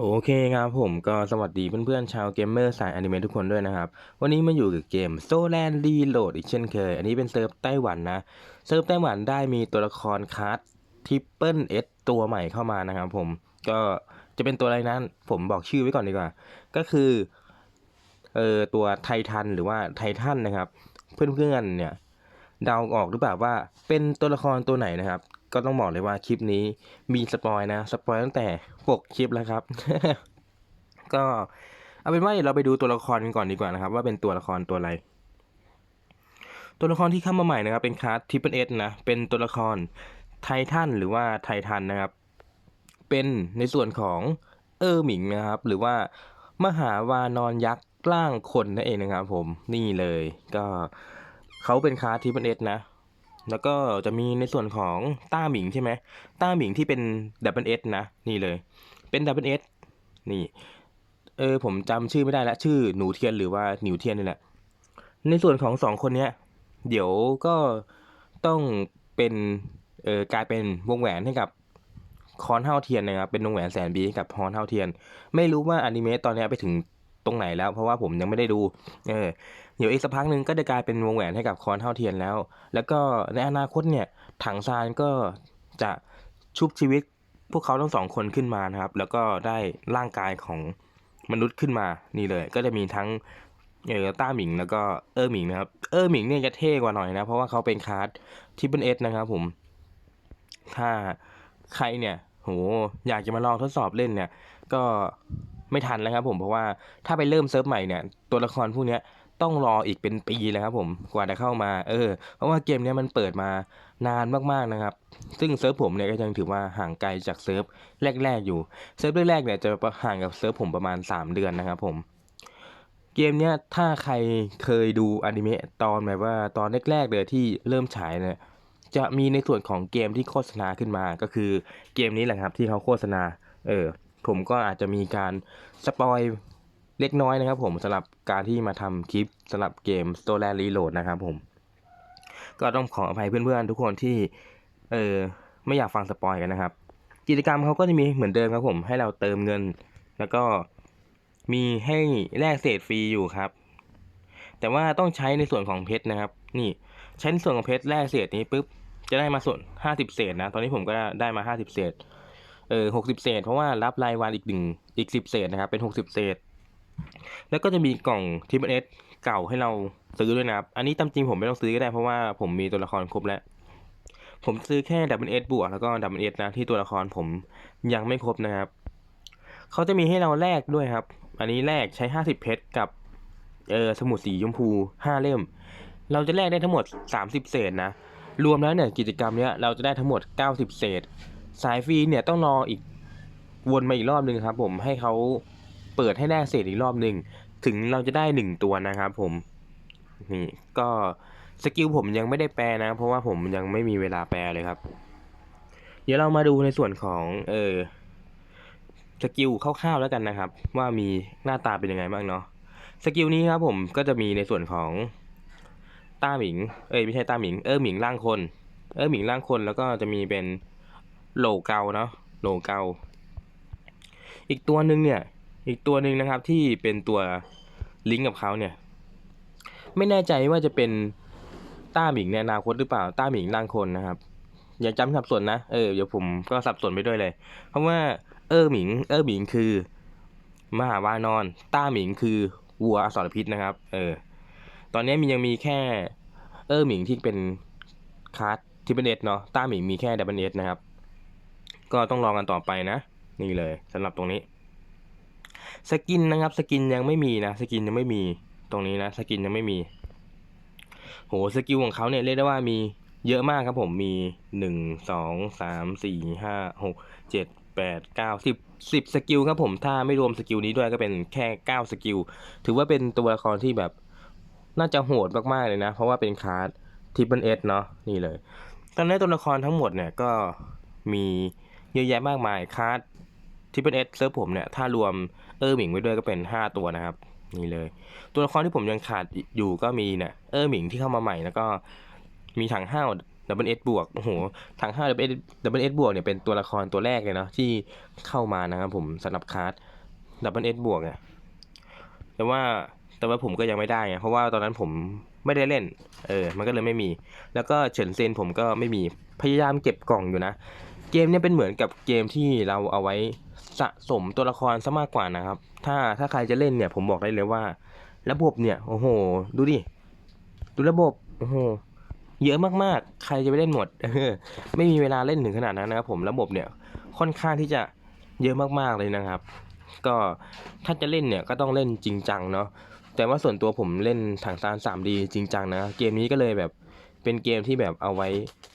โอเคครับผมก็สวัสดีเพื่อนๆชาวเกมเมอร์สายอนิเมะทุกคนด้วยนะครับ วันนี้มาอยู่กับเกม s o l a n d Reload อีกเช่นเคย อันนี้เป็นเซิร์ฟไต้หวันนะ เซิร์ฟไต้หวันได้มีตัวละครคัสทิปเปิลเอสตัวใหม่เข้ามานะครับผมก็จะเป็นตัวอะไรนั้น ผมบอกชื่อไว้ก่อนดีกว่า ก็คือเอ่อตัวไททันหรือว่าไททันนะครับ เพื่อนๆเนี่ยเดาออกหรือเปล่าว่าเป็นตัวละครตัวไหนนะครับ ก็ต้องบอกเลยว่าคลิปนี้มีสปอยนะสปอยตั้งแต่ปกคลิปแล้วครับ ก็เอาเป็นว่าเราไปดูตัวละครกันก่อนดีกว่านะครับ ว่าเป็นตัวละครตัวอะไร ตัวละครที่เข้ามาใหม่นะครับ เป็นคาร์ดทิปเปิลเอนะเป็นตัวละครไททันหรือว่าไททันนะครับ เป็นในส่วนของเออร์หมิงนะครับ หรือว่ามหาวานอนยักษ์ร่างคนนั่นเองนะครับผมนี่เลยก็เขาเป็นคาร์ดทิปเปิลเอนะ แล้วก็จะมีในส่วนของต้าหมิงใช่ไหมต้าหมิงที่เป็นดับเบิลเอสนะ นี่เลย เป็นดับเบิลเอสนี่ เออผมจำชื่อไม่ได้ละชื่อหนูเทียนหรือว่าหนิวเทียนนี่แหละ ในส่วนของสองคนเนี้ย เดี๋ยวก็ต้องเป็นเออกลายเป็นวงแหวนให้กับคอนเท่าเทียนนะครับเป็นวงแหวนแสนบีให้กับคอนเท่าเทียน ไม่รู้ว่าอนิเมะตอนนี้ไปถึง ตรงไหนแล้ว เพราะว่าผมยังไม่ได้ดู เออเดี๋ยวอีกสักพักหนึ่งก็จะกลายเป็นวงแหวนให้กับคอนเท่าเทียนแล้ว แล้วก็ในอนาคตเนี่ยถังซานก็จะชุบชีวิตพวกเขาทั้งสองคนขึ้นมานะครับ แล้วก็ได้ร่างกายของมนุษย์ขึ้นมานี่เลย ก็จะมีทั้งเออต้าหมิงแล้วก็เออหมิงนะครับ เออหมิงเนี่ยจะเท่กว่าหน่อยนะ เพราะว่าเขาเป็นคาร์ดทิปเปิลเอสนะครับผม ถ้าใครเนี่ย โห อยากจะมาลองทดสอบเล่นเนี่ย ก็ ไม่ทันแล้วครับผมเพราะว่าถ้าไปเริ่มเซิร์ฟใหม่เนี่ยตัวละครพวกเนี้ยต้องรออีกเป็นปีเลยครับผมกว่าจะเข้ามาเออเพราะว่าเกมนี้มันเปิดมานานมากๆนะครับ ซึ่งเซิร์ฟผมเนี่ยก็ยังถือว่าห่างไกลจากเซิร์ฟแรก ๆ อยู่เซิร์ฟแรกๆเนี่ยจะห่างกับเซิร์ฟผมประมาณ 3 เดือนนะครับผมเกมเนี้ยถ้าใครเคยดูอนิเมะตอนแบบว่าตอนแรกๆเลยที่เริ่มฉายเนี่ยจะมีในส่วนของเกมที่โฆษณาขึ้นมาก็คือเกมนี้แหละครับที่เขาโฆษณาเออ ผมก็อาจจะมีการสปอยเล็กน้อยนะครับ ผมสำหรับการที่มาทำคลิปสำหรับเกม s t o r y Reload นะครับผม ก็ต้องขออภัยเพื่อนๆ ทุกคนที่เออไม่อยากฟังสปอยกันนะครับ กิจกรรมเขาก็จะมีเหมือนเดิมครับผมให้เราเติมเงิน แล้วก็มีให้แลกเศษฟรีอยู่ครับ แต่ว่าต้องใช้ในส่วนของเพชรนะครับ นี่ใช้ในส่วนของเพชรแลกเศษนี้ปุ๊บจะได้มาส่วนห้าสิบเศษนะ ตอนนี้ผมก็ได้มาห้าสิบเศษ เออหกสิบเศษ เพราะว่ารับรายวันอีกหนึ่งอีกสิบเศษนะครับ เป็นหกสิบเศษ แล้วก็จะมีกล่องทีมเอสเก่าให้เราซื้อด้วยนะครับ อันนี้ตามจริงผมไม่ต้องซื้อก็ได้เพราะว่าผมมีตัวละครครบแล้ว ผมซื้อแค่ดับเบิลเอสบวกแล้วก็ดับเบิลเอสนะที่ตัวละครผมยังไม่ครบนะครับ เขาจะมีให้เราแลกด้วยครับ อันนี้แลกใช้ห้าสิบเพชรกับเออสมุดสีชมพูห้าเล่ม เราจะแลกได้ทั้งหมดสามสิบเศษนะ รวมแล้วเนี่ยกิจกรรมเนี้ยเราจะได้ทั้งหมดเก้าสิบเศษ สายฟรีเนี่ยต้องรออีกวนมาอีกรอบหนึ่งครับ ผมให้เขาเปิดให้แลกเศษอีกรอบหนึ่งถึงเราจะได้หนึ่งตัวนะครับ ผมนี่ก็สกิลผมยังไม่ได้แปลนะ เพราะว่าผมยังไม่มีเวลาแปลเลยครับ เดี๋ยวเรามาดูในส่วนของเออสกิลคร่าวๆแล้วกันนะครับ ว่ามีหน้าตาเป็นยังไงบ้างเนาะสกิลนี้ครับผมก็จะมีในส่วนของต้าหมิง เอ้ยไม่ใช่ต้าหมิง เออหมิงร่างคน เออหมิงร่างคนแล้วก็จะมีเป็น โหลเกาเนาะโหลเกา อีกตัวหนึ่งเนี่ย อีกตัวหนึ่งนะครับที่เป็นตัวลิงก์กับเขาเนี่ย ไม่แน่ใจว่าจะเป็นต้าหมิงในอนาคตหรือเปล่า ต้าหมิงร่างคนนะครับ อย่าจำสับสนนะ เออเดี๋ยวผมก็สับสนไปด้วยเลย เพราะว่า เออหมิง เออหมิงคือ มหาวานอน ต้าหมิงคือวัวอสรพิษนะครับ เออ ตอนนี้มียังมีแค่ เออหมิงที่เป็นคาร์ดที่เป็นเอสเนาะ ต้าหมิงมีแค่ดับเบิลเอสนะครับ ก็ต้องรอกันต่อไปนะ นี่เลยสำหรับตรงนี้ สกินนะครับสกินยังไม่มีนะสกินยังไม่มีตรงนี้นะสกินยังไม่มีโหสกิลของเขาเนี่ยเรียกได้ว่ามีเยอะมากครับผมมีหนึ่งสองสามสี่ห้าหกเจ็ดแปดเก้าสิบสิบสกิลครับผมถ้าไม่รวมสกิลนี้ด้วยก็เป็นแค่เก้าสกิลถือว่าเป็นตัวละครที่แบบน่าจะโหดมากๆเลยนะ เพราะว่าเป็นคาร์ดทิปเปิลเอสเนาะนี่เลย ตอนนี้ตัวละครทั้งหมดเนี่ยก็มี เยอะแยะมากมายคาร์ดทิปเปิลเอสเซิร์ฟผมเนี่ย ถ้ารวมเออหมิงไว้ด้วยก็เป็น 5 ตัวนะครับ นี่เลย ตัวละครที่ผมยังขาดอยู่ก็มีเนี่ยเออหมิงที่เข้ามาใหม่แล้วก็มีถังห้าวดับเบิลเอบวกโอ้โหทางห้าดับเบิลดับเบิลเอบวกเนี่ยเป็นตัวละครตัวแรกเลยเนาะที่เข้ามานะครับผมสำหรับคาร์ดดับเบิลเอบวกเนี่ยแต่ว่าแต่ว่าผมก็ยังไม่ได้ไงเพราะว่าตอนนั้นผมไม่ได้เล่น เออ มันก็เลยไม่มี แล้วก็เฉินเซนผมก็ไม่มี พยายามเก็บกล่องอยู่นะ เกมเนี่ยเป็นเหมือนกับเกมที่เราเอาไว้สะสมตัวละครซะมากกว่านะครับ ถ้าถ้าใครจะเล่นเนี่ยผมบอกได้เลยว่า ระบบเนี่ยโอ้โห ดูดิ ดูระบบโอ้โหเยอะมากๆ ใครจะไปเล่นหมดไม่มีเวลาเล่นถึงขนาดนั้นนะครับผมระบบเนี่ยค่อนข้างที่จะเยอะมากๆเลยนะครับ ก็ถ้าจะเล่นเนี่ยก็ต้องเล่นจริงจังเนาะแต่ว่าส่วนตัวผมเล่นถังซาน 3D จริงจังนะ เกมนี้ก็เลยแบบเป็นเกมที่แบบเอาไว้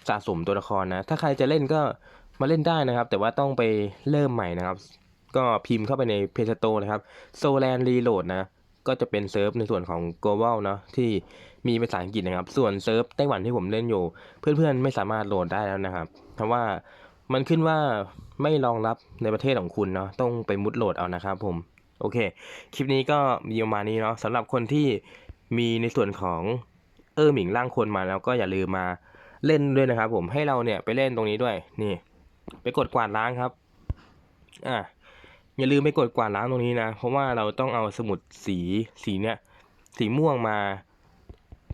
สะสมตัวละครนะ ถ้าใครจะเล่นก็ มาเล่นได้นะครับ แต่ว่าต้องไปเริ่มใหม่นะครับ ก็พิมพ์เข้าไปในเพจโตนะครับโซแลนรีโหลดนะก็จะเป็นเซิร์ฟในส่วนของ global เนาะที่มีภาษาอังกฤษนะครับ ส่วนเซิร์ฟไต้หวันที่ผมเล่นอยู่ เพื่อนๆไม่สามารถโหลดได้แล้วนะครับ เพราะว่ามันขึ้นว่าไม่รองรับในประเทศของคุณเนาะต้องไปมุดโหลดเอานะครับผมโอเค คลิปนี้ก็มีประมาณนี้เนาะสำหรับคนที่มีในส่วนของเออหมิงร่างคนมาแล้วก็อย่าลืมมาเล่นด้วยนะครับผมให้เราเนี่ยไปเล่นตรงนี้ด้วยนี่ ไปกดกวาดล้างครับ อะอย่าลืมไปกดกวาดล้างตรงนี้นะ เพราะว่าเราต้องเอาสมุดสีสีเนี้ยสีม่วงมา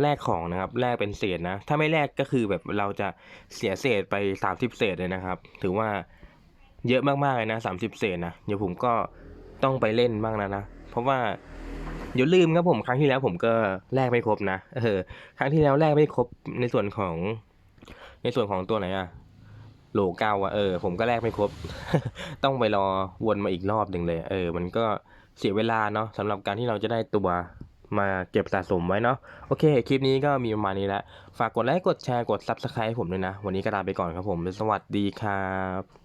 แลกของนะครับแลกเป็นเศษนะ ถ้าไม่แลกก็คือแบบเราจะเสียเศษไปสามสิบเศษเลยนะครับ ถือว่าเยอะมากๆเลยนะสามสิบเศษนะเดี๋ยวผมก็ต้องไปเล่นบ้างแล้วนะเพราะว่าเดี๋ยวลืมครับผมครั้งที่แล้วผมก็แลกไม่ครบนะเออครั้งที่แล้วแลกไม่ครบในส่วนของในส่วนของตัวไหนอะ โหลเก้าอะเออผมก็แลกไม่ครบ ต้องไปรอวนมาอีกรอบหนึ่งเลย เออ มันก็เสียเวลาเนาะสำหรับการที่เราจะได้ตัวมาเก็บสะสมไว้เนาะโอเค คลิปนี้ก็มีประมาณนี้แล้วฝากกดไลค์กดแชร์กด Subscribe ให้ผมด้วยนะ วันนี้ก็ลาไปก่อนครับผม สวัสดีครับ